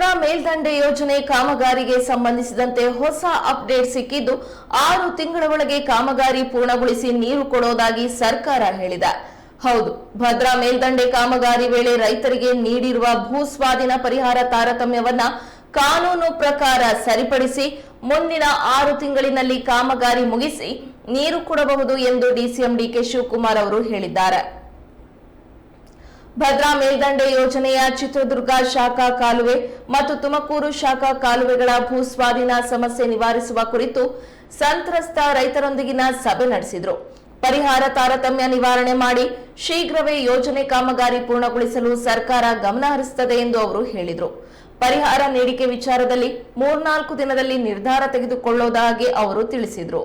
ಭದ್ರಾ ಮೇಲ್ದಂಡೆ ಯೋಜನೆ ಕಾಮಗಾರಿಗೆ ಸಂಬಂಧಿಸಿದಂತೆ ಹೊಸ ಅಪ್ಡೇಟ್ ಸಿಕ್ಕಿದ್ದು, ಆರು ತಿಂಗಳ ಒಳಗೆ ಕಾಮಗಾರಿ ಪೂರ್ಣಗೊಳಿಸಿ ನೀರು ಕೊಡೋದಾಗಿ ಸರ್ಕಾರ ಹೇಳಿದೆ. ಹೌದು, ಭದ್ರಾ ಮೇಲ್ದಂಡೆ ಕಾಮಗಾರಿ ವೇಳೆ ರೈತರಿಗೆ ನೀಡಿರುವ ಭೂ ಸ್ವಾಧೀನ ಪರಿಹಾರ ತಾರತಮ್ಯವನ್ನ ಕಾನೂನು ಪ್ರಕಾರ ಸರಿಪಡಿಸಿ, ಮುಂದಿನ ಆರು ತಿಂಗಳಿನಲ್ಲಿ ಕಾಮಗಾರಿ ಮುಗಿಸಿ ನೀರು ಕೊಡಬಹುದು ಎಂದು ಡಿಸಿಎಂ ಡಿಕೆ ಶಿವಕುಮಾರ್ ಅವರು ಹೇಳಿದ್ದಾರೆ. ಭದ್ರಾ ಮೇಲ್ದಂಡೆ ಯೋಜನೆಯ ಚಿತ್ರದುರ್ಗ ಶಾಖಾ ಕಾಲುವೆ ಮತ್ತು ತುಮಕೂರು ಶಾಖಾ ಕಾಲುವೆಗಳ ಭೂಸ್ವಾಧೀನ ಸಮಸ್ಯೆ ನಿವಾರಿಸುವ ಕುರಿತು ಸಂತ್ರಸ್ತ ರೈತರೊಂದಿಗಿನ ಸಭೆ ನಡೆಸಿದರು. ಪರಿಹಾರ ತಾರತಮ್ಯ ನಿವಾರಣೆ ಮಾಡಿ ಶೀಘ್ರವೇ ಯೋಜನೆ ಕಾಮಗಾರಿ ಪೂರ್ಣಗೊಳಿಸಲು ಸರ್ಕಾರ ಗಮನ ಹರಿಸುತ್ತದೆ ಎಂದು ಅವರು ಹೇಳಿದರು. ಪರಿಹಾರ ನೀಡಿಕೆ ವಿಚಾರದಲ್ಲಿ ಮೂರ್ನಾಲ್ಕು ದಿನದಲ್ಲಿ ನಿರ್ಧಾರ ತೆಗೆದುಕೊಳ್ಳೋದಾಗಿ ಅವರು ತಿಳಿಸಿದರು.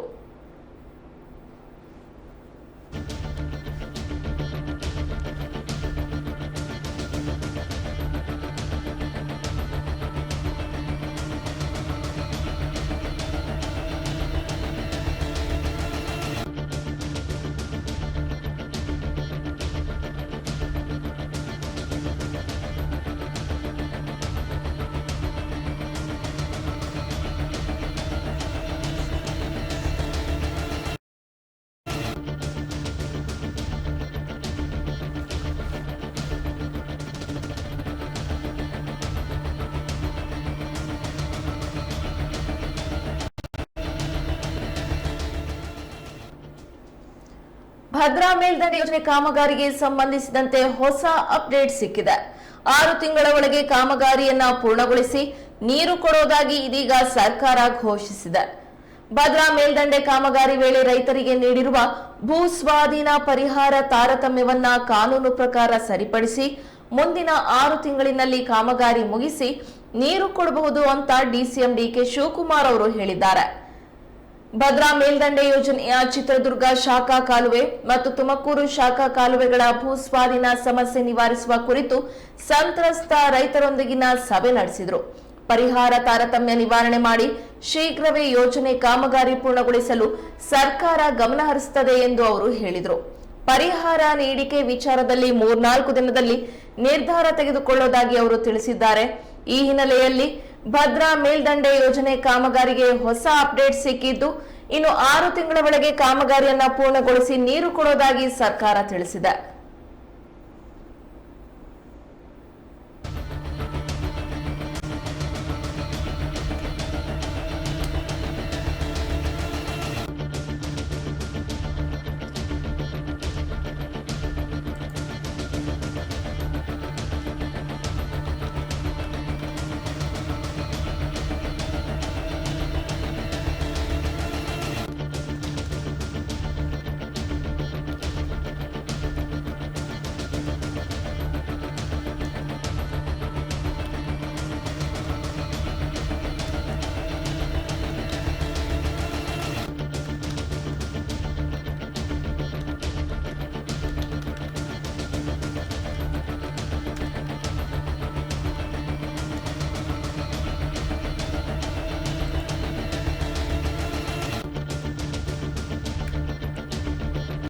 ಭದ್ರಾ ಮೇಲ್ದಂಡೆ ಯೋಜನೆ ಕಾಮಗಾರಿಗೆ ಸಂಬಂಧಿಸಿದಂತೆ ಹೊಸ ಅಪ್ಡೇಟ್ ಸಿಕ್ಕಿದೆ. ಆರು ತಿಂಗಳ ಒಳಗೆ ಕಾಮಗಾರಿಯನ್ನ ಪೂರ್ಣಗೊಳಿಸಿ ನೀರು ಕೊಡೋದಾಗಿ ಇದೀಗ ಸರ್ಕಾರ ಘೋಷಿಸಿದೆ. ಭದ್ರಾ ಮೇಲ್ದಂಡೆ ಕಾಮಗಾರಿ ವೇಳೆ ರೈತರಿಗೆ ನೀಡಿರುವ ಭೂ ಸ್ವಾಧೀನ ಪರಿಹಾರ ತಾರತಮ್ಯವನ್ನ ಕಾನೂನು ಪ್ರಕಾರ ಸರಿಪಡಿಸಿ ಮುಂದಿನ ಆರು ತಿಂಗಳಿನಲ್ಲಿ ಕಾಮಗಾರಿ ಮುಗಿಸಿ ನೀರು ಕೊಡಬಹುದು ಅಂತ ಡಿಸಿಎಂ ಡಿಕೆ ಶಿವಕುಮಾರ್ ಅವರು ಹೇಳಿದ್ದಾರೆ. ಭದ್ರಾ ಮೇಲ್ದಂಡೆ ಯೋಜನೆಯ ಚಿತ್ರದುರ್ಗ ಶಾಖಾ ಕಾಲುವೆ ಮತ್ತು ತುಮಕೂರು ಶಾಖಾ ಕಾಲುವೆಗಳ ಭೂಸ್ವಾಧೀನ ಸಮಸ್ಯೆ ನಿವಾರಿಸುವ ಕುರಿತು ಸಂತ್ರಸ್ತ ರೈತರೊಂದಿಗಿನ ಸಭೆ ನಡೆಸಿದರು. ಪರಿಹಾರ ತಾರತಮ್ಯ ನಿವಾರಣೆ ಮಾಡಿ ಶೀಘ್ರವೇ ಯೋಜನೆ ಕಾಮಗಾರಿ ಪೂರ್ಣಗೊಳಿಸಲು ಸರ್ಕಾರ ಗಮನ ಹರಿಸುತ್ತದೆ ಎಂದು ಅವರು ಹೇಳಿದರು. ಪರಿಹಾರ ನೀಡಿಕೆ ವಿಚಾರದಲ್ಲಿ ಮೂರ್ನಾಲ್ಕು ದಿನದಲ್ಲಿ ನಿರ್ಧಾರ ತೆಗೆದುಕೊಳ್ಳೋದಾಗಿ ಅವರು ತಿಳಿಸಿದ್ದಾರೆ. ಈ ಹಿನ್ನೆಲೆಯಲ್ಲಿ ಭದ್ರಾ ಮೇಲ್ದಂಡೆ ಯೋಜನೆ ಕಾಮಗಾರಿಗೆ ಹೊಸ ಅಪ್ಡೇಟ್ ಸಿಕ್ಕಿದ್ದು, ಇನ್ನು ಆರು ತಿಂಗಳ ಒಳಗೆ ಕಾಮಗಾರಿಯನ್ನ ಪೂರ್ಣಗೊಳಿಸಿ ನೀರು ಕೊಡೋದಾಗಿ ಸರ್ಕಾರ ತಿಳಿಸಿದೆ.